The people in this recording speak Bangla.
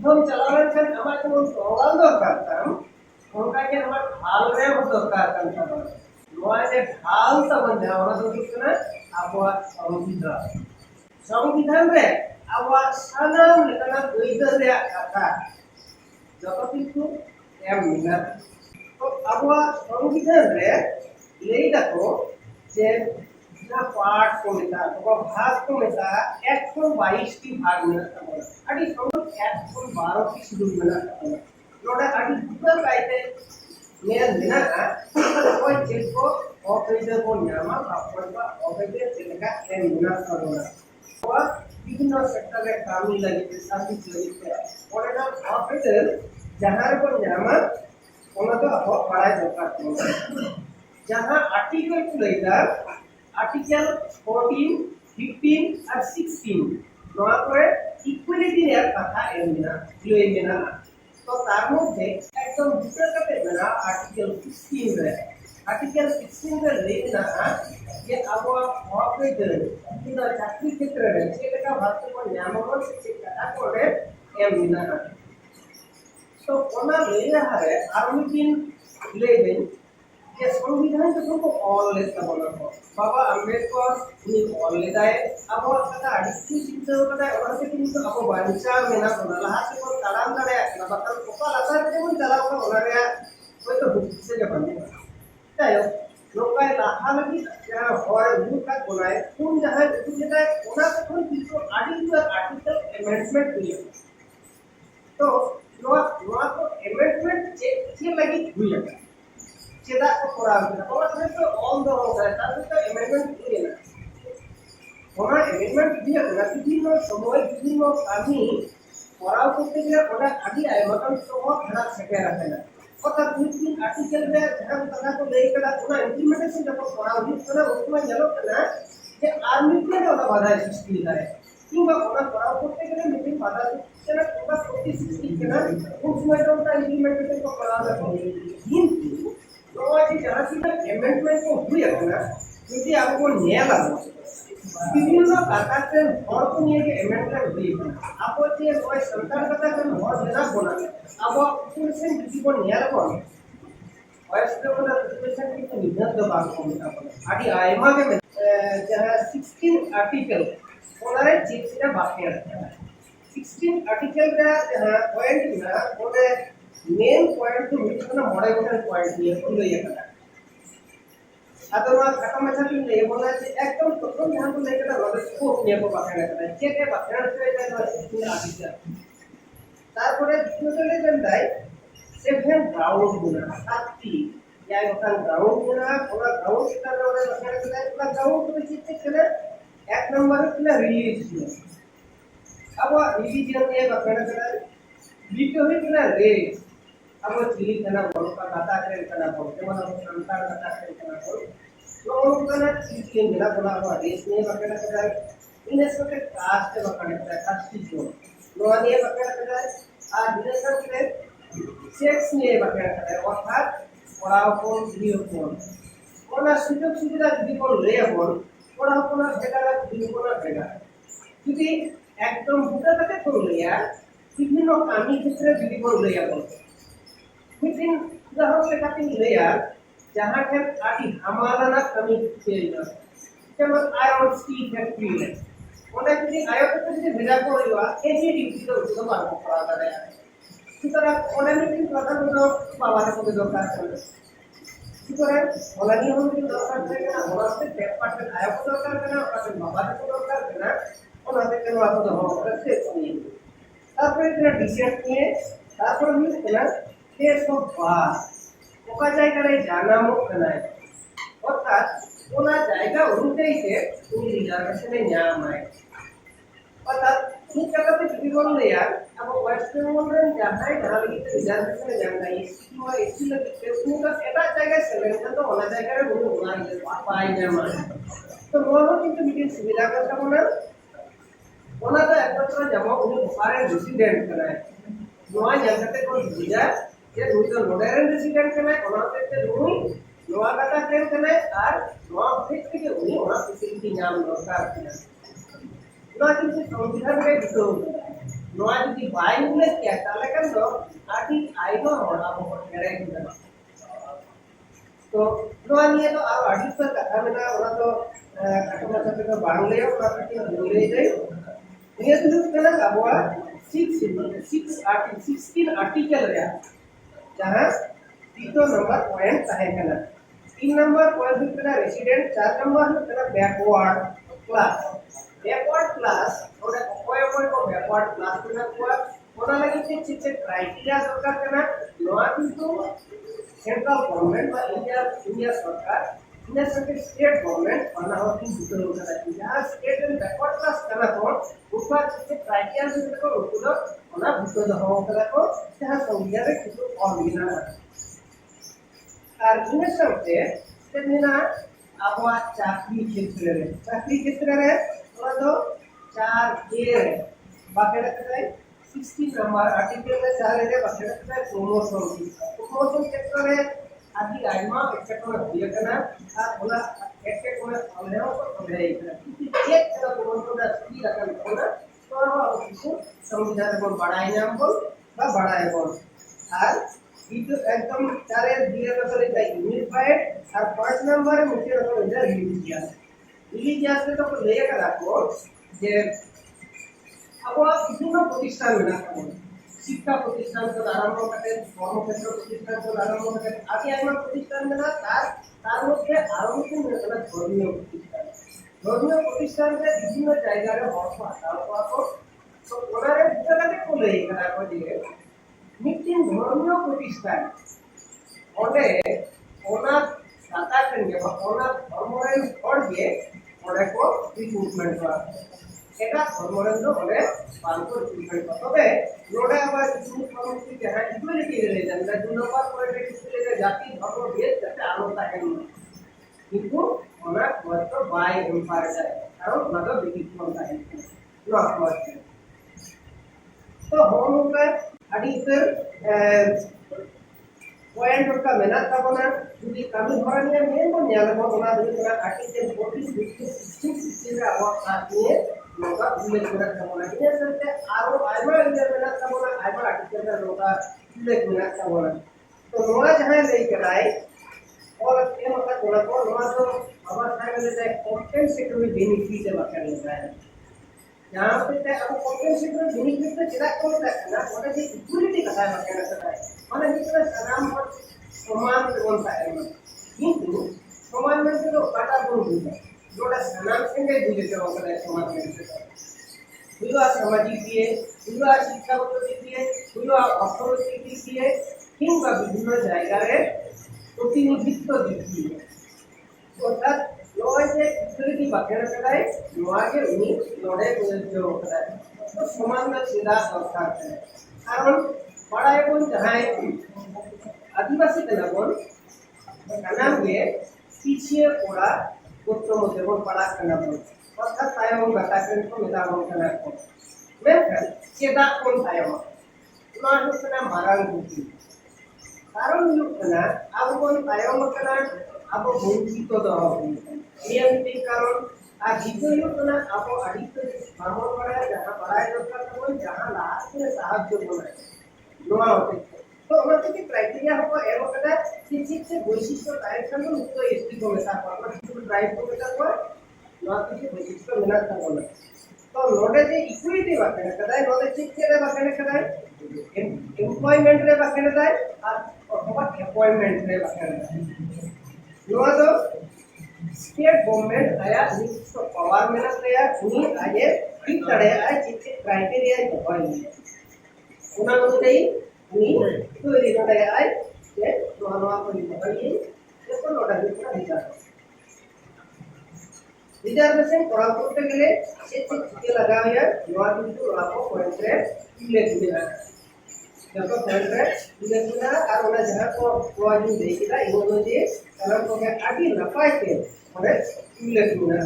উদ্যোগ চালানোর জন্য আমার কোনো প্রমাণ দরকার ওনাকে আমার ভালো ঢালরে দরকার নয় যে ভালো সম্বন্ধে আমরা তো না, আবহাওয়ার সংবিধান। সংবিধান রে, আবহাওয়ার সাধারণ লেখানা দ্বৈত দেয়া কথা। যত কিছু এমনি না। সংবিধান রে, এই দেখো যে कितना पार्ट को मिला तो भाग को मिला एक सौ बाईस की भाग मिला था बोला अरे सोनो एक सौ बारह की शुरू मिला था बोला लोटा अरे दूसरा गाय थे मेरा दिना का वो चीज़ को ऑपरेटर को नियमा पापड़ का ऑपरेटर चीज़ का एन मिला था बोला वो विभिन्न सेक्टर के काम ही लगे थे साथ ही चले थे। और जहाँ को नियमा उन्हें तो अब पढ़ाई जोकर जहाँ आर्टिकल चलेगा আর্টিকেল ফোরটিন ফিফটিন আর সিক্সটিন নয়া করে ইকুয়ালিটি নেয়ার কথা এমবিনা জিও না। তো তার মধ্যে একদম দুটো কাপে বেড়া আর্টিকেল সিক্সটিন রে আর্টিকেল সিক্সটিন রে লেখনা যে আবহাওয়া হক হয়ে কিন্তু চাকরি ক্ষেত্রে সে ভাবতে ভারত নিয়ামক সে টাকা করে এমবিনা তো ওনা লেখা হারে আর্মিটিন লেখেন ये संविधान के को ऑनलाइन तबला को बाबा अंबेडकर ने ऑनलाइन आए अब और कथा अडिक्टिव चिंतन कथा और से किंतु अब वांचा में ना सुना रहा से कोई कलाम करे ना बता को कला कर के कोई कलाम को होना रे कोई तो भूख से जब बंद तायो लोग का लाहा लगी जहाँ और भूख का बोलाए कौन जहाँ जो जेटा कोना से कोई किंतु आर्टिकल आर्टिकल एमेंडमेंट किए तो लोग लोग को एमेंडमेंट चेक के সেটা করা হবে? না ওরা কিন্তু অন দ্য রোড তার কিন্তু অ্যামেন্ডমেন্ট দিয়ে না ওরা অ্যামেন্ডমেন্ট দিয়ে না বিভিন্ন সময় বিভিন্ন কামি করাও করতে গেলে ওটা আগে আয় মতন সময় ধরা থেকে রাখে না। অর্থাৎ দুই তিন আর্টিকেল में धर्म कथा को लेकर कदा थोड़ा इम्प्लीमेंटेशन जब पढ़ा हुई तो उसमें जलो ना যে আর্মি के ওটা বাধা সৃষ্টি করে কিংবা ওরা করাও করতে গেলে মিটিং বাধা সেটা ওটা সত্যি সৃষ্টি করে কোন সময় ওটা ইমপ্লিমেন্টেশন করা যাবে কিন্তু নয় যে যারা সেটা অ্যামেন্ডমেন্ট को हुई है ना যদি आपको ন্যায় লাগবে বিভিন্ন কাকাতের হর को নিয়ে যে অ্যামেন্ডমেন্ট हुई है আপো যে ওই সরকার কথা কোন হর দেনা বনা আপো পুলিশের জীবন ন্যায় লাগবে वयस्क वाला सिचुएशन কিন্তু নির্ধারিত ভাগ কমটা আদি আইমা কে যারা 16 আর্টিকেল ওনারে চিঠিটা বাকি আছে 16 আর্টিকেল রা যারা পয়েন্ট না ওরে ಮೇನ್ ಪಾಯಿಂಟ್ ಮಿಡಿನ ಮೋಡೈಟರ್ ಪಾಯಿಂಟ್ ಗೆ ಒಂದು ಏಕದ ಅದರ ಅಕಮಚಲಿನ ಏಬೋಲಾಜಿ ಏಕದಂ ತೊಕ್ಕಂ ಧ್ಯಾನ ಕೊನೆಕದ ರದಸ್ಕೋ ನೇಪ ಬಾಕನಕದ ಚೇತೆ ಬಾಕನಕದ ರದಸ್ಕೋ ಆಗಿದ তারপরে দুটোলে দেন সেভেন গ্রাউন্ড গুণা, সাতটি। যাই ওখান গ্রাউন্ড গুণা, ওরা গ্রাউন্ড সেটা ওরা বাকনা দেয় ওরা গ্রাউন্ড করে চিত্তে খেলে এক নম্বরে কিনা রিলিজিয়ন আবার রিলিজিয়ন নিয়ে বাকনা দেয় দ্বিতীয় হয়ে কিনা রেস अब চিলি kana বড় का दाता करे kana বড় যেমন আমরা সংসার दाता करे kana বড় তো ওখানে চিলি মেলা বলা হয় রেস নিয়ে বাখিয়া kita ইনে সকে কাস্ট বাখিয়া kita কাস্ট জোন নোয়া নিয়ে বাখিয়া kita আর দিনে সকে সেক্স নিয়ে বাখিয়া kita অর্থাৎ পড়াশোন গৃহকোণ ওনার সুযোগ সুবিধা যদি কোন লেবন পড়াশোনার ভেগারা গৃহকোণার ভেগারা যদি একদম বুটা তাকে কোন লইয়া বিভিন্ন কামি ক্ষেত্রে যদি কোন লইয়া বল মিটিং উদাহরণ লেখাতে লইয়া যাহা ঠেক আদি হামালানা কামি চেয়ে যেমন আয়রন স্টিল ফ্যাক্টরি ওটা যদি আয়তকে যদি ভেজা করিবা এই যে ডিউটিটা উঠতে পারব করা দাঁড়ায় সুতরাং অনেক কথাগুলো বাবার মধ্যে দরকার করে সুতরাং ফলানি হলে দরকার থাকে না ওনাতে পেপারটা আয়ক দরকার থাকে না ওনাতে বাবাকে দরকার থাকে না ওনাতে কেন আপদ হওয়া নিয়ে। তারপরে এখানে ডিসেন্ট নিয়ে, তারপরে হচ্ছে ವಾ ఒక జాయికనే జానాము అన్నాయి অর্থাৎ ওনার জায়গা অনুযায়ীতে তুমি রিজার্ভেশনে নেওয়া হয় অর্থাৎ কলকাতাতে বিবরণ নেয়া এবং ওয়েস্ট বেঙ্গলের যাহাই ধারাবাহিক রিজার্ভেশনে নেওয়া হয় এসটিও এসটি লগে উনকা এটা জায়গায় সেলেকশন তো ওনার জায়গায় কোনো ওনার পাই নেওয়া হয় তো মোরও কিন্তু মিটিং সুবিধা কথা মনে ওনা তো একমাত্র যেমন উনি বুখারের রেসিডেন্ট করায় নয় জায়গাতে কোনো রিজার্ভ ये दुई जन लोडेरन रेसिडेंट के मैं कोना देखते दुई नोआ काटा के के मैं और नोआ फिक्स के उही होना फैसिलिटी नाम दरकार है नोआ की से संविधान के दिसो नोआ की बाई हुए क्या ताले कर दो आदि आईबो होना वो करे तो नोआ लिए तो और अधिक पर कथा में ना तो आ, तो যারা দ্বিতীয় নম্বর পয়েন্ট তাহে কেনা তিন নম্বর পয়েন্ট হচ্ছে না রেসিডেন্ট চার নম্বর হচ্ছে না ব্যাকওয়ার্ড ক্লাস ব্যাকওয়ার্ড ক্লাস ওটা কয় কয়? ব্যাকওয়ার্ড ক্লাস কেনা কোয়া? ওটা লাগে যে যে ক্রাইটেরিয়া সরকার কেনা? নয়া কিন্তু সেন্ট্রাল গভর্নমেন্ট বা ইন্ডিয়া ইন্ডিয়া সরকার Let's look at state government on how things people look at it. Now, state and backward class can afford, good class is a criteria to look at Ukula, on a because of how can afford, it has a weird to original. আর জিনিস হচ্ছে সেদিন না আবহাওয়া চাকরি ক্ষেত্রে চাকরি ক্ষেত্রে ওরা তো চার কে বাকি রাখতে চাই সিক্সটি নাম্বার আর্টিকেলে চার এর বাকি রাখতে চাই প্রমোশন প্রমোশন ক্ষেত্রে আদি আইমা এক্সেপ্ট হয়ে কানা আর ওলা এক্সেপ্ট করে আমরাও করে এইটা চেক করা প্রমোশনটা কি রাখার কথা তো আমরা কিছু সংবিধান বল বাড়াই নাম বল বা বাড়াই বল আর itu একদম চারের দুইয়ের ব্যাপারে এটা ইউনিফাইড আর পাঁচ নম্বরে মুখের ব্যাপারে এটা রিলিজিয়াস রিলিজিয়াসে তো লেগে রাখো যে আবহাওয়া বিভিন্ন প্রতিষ্ঠান মেনাক তাবো শিক্ষা প্রতিষ্ঠান থেকে আরম্ভ করেন কর্মক্ষেত্র প্রতিষ্ঠান থেকে আরম্ভ করেন আগে একবার প্রতিষ্ঠান মেলা তার তার মধ্যে আরও কিছু মেলা ধর্মীয় প্রতিষ্ঠান। ধর্মীয় প্রতিষ্ঠানকে বিভিন্ন জায়গায় অর্থ আদান পাওয়া তো ওনারে জায়গাতে বলে এখানে দিয়ে নিশ্চিন ধর্মীয় প্রতিষ্ঠান অনে ওনার দাতা কেন্দ্রে বা ওনার ধর্মের ঘর দিয়ে ওনাকে রিক্রুটমেন্ট করা হয় এটা ধর্মরেন্দ্র হলে বালুকর বিজয় তবে রোডে আবার কিছু সমষ্টি দেখা ইকুয়ালি কিনে নিয়ে যান তার জন্য করে রেখেছে জাতি ধর্ম ভেদ যাতে আরও থাকে না কিন্তু ওরা হয়তো বাই এম্পায়ার যায় কারণ ওনাদের ব্যক্তিত্ব থাকে তো হোমকার হাদিসের পয়েন্ট একটা মেনা থাকবে যদি কামি ধরা নিয়ে মেন তো নিয়ে আসব ওনার যদি ওরা হাদিসের প্রতি সিক্সটি সিক্সটি আবার নিয়ে लोका विलेज में समोना ये सर आरो आइमा इंडिया में समोना आइमा आर्टिकल लोका विलेज में समोना तो नोना जहाँ नहीं कराए। और ये मतलब बोला तो नोना तो हमारे साथ में जाए कॉम्पेंसेटरी में बेनिफिट है बाकी नहीं है। यहाँ पे तो अब कॉम्पेंसेटरी बेनिफिट तो जिला कौन सा है ना मतलब ये इक्वलिटी का है बाकी नहीं है। मतलब ये तो सलाम और सम्मान कौन सा है। किंतु सम्मान में तो बाटा बोल रही है। পুরোটা স্নানসেন্টে বুঝেছে অসহায় সমাজ শুধু আর সামাজিক দিয়ে শুধু আর শিক্ষাগত দিক দিয়ে শুধু আর অর্থনৈতিক দিক দিয়ে কিংবা বিভিন্ন জায়গায় প্রতিনিধিত্ব দিক দিয়ে অর্থাৎ নয় যে ইত্যাদি বাকেরা ফেলায় নয়াকে উনি লড়াই প্রযোজ্য ফেলায় তো সমানটা সেটা দরকার কারণ পাড়া এবং যাহাই আদিবাসী জনগণ জানা হয়ে পিছিয়ে পড়া పుట్టము దేవుడు పరాక్రమము కొత్త సాయము గతాకరింపు మిదావంకన చేదాత్మం సాయము ఇమానుకున్న మరణం గురించి কারণ লোকখান আবহন আয়মখানার আব বঞ্চিত দেওয়া নিয়ন্ত্রণ কারণ, আর দ্বিতীয় লোকখানা আব আদিত্য ভাবন করা যাহা বাড়ায় রক্ষা করবেন যাহা লাস্টে সাহায্য করে। নোয়া অপেক্ষা। তো আমরা যদি ক্রাইটেরিয়া হব এর ওটা ঠিক সে বৈশিষ্ট্য ডাইরেকশন উক্ত এসটি কমে থাকব আমরা কিছু ড্রাইভ কমে থাকব না কিছু বৈশিষ্ট্য মেলা থাকব না તો નોડે જે ઇક્વિટી વાકણે કદાય નોડે શિક્ષે રે વાકણે કદાય એમ્પ્લોયમેન્ટ રે વાકણે થાય આ અથવા એપોઇન્ટમેન્ટ રે વાકણે થાય તો સ્ટેટ ગવર્નમેન્ટ આયા નિસ્ટ પાવર મેલા તૈયાર ની આજે કી તડે આ ચિત્તે ક્રાઇટેરિયા હોય ઉના મતે আমি তৈরি হতে গেলায় যে নোয়া নোয়া করে নিতে পারি এখন ওটা কিন্তু রিজার্ভ রিজার্ভেশন করা করতে গেলে সে যে টিকে লাগা হয়ে নোয়া কিন্তু ওনাকে পয়েন্টে তুলে তুলে রাখা যত পয়েন্টে তুলে তুলে আর ওটা যারা তো কোয়া দিন দেখি না এগুলো দিয়ে কারণ ওকে আগে রাখাইতে ওটা তুলে তুলে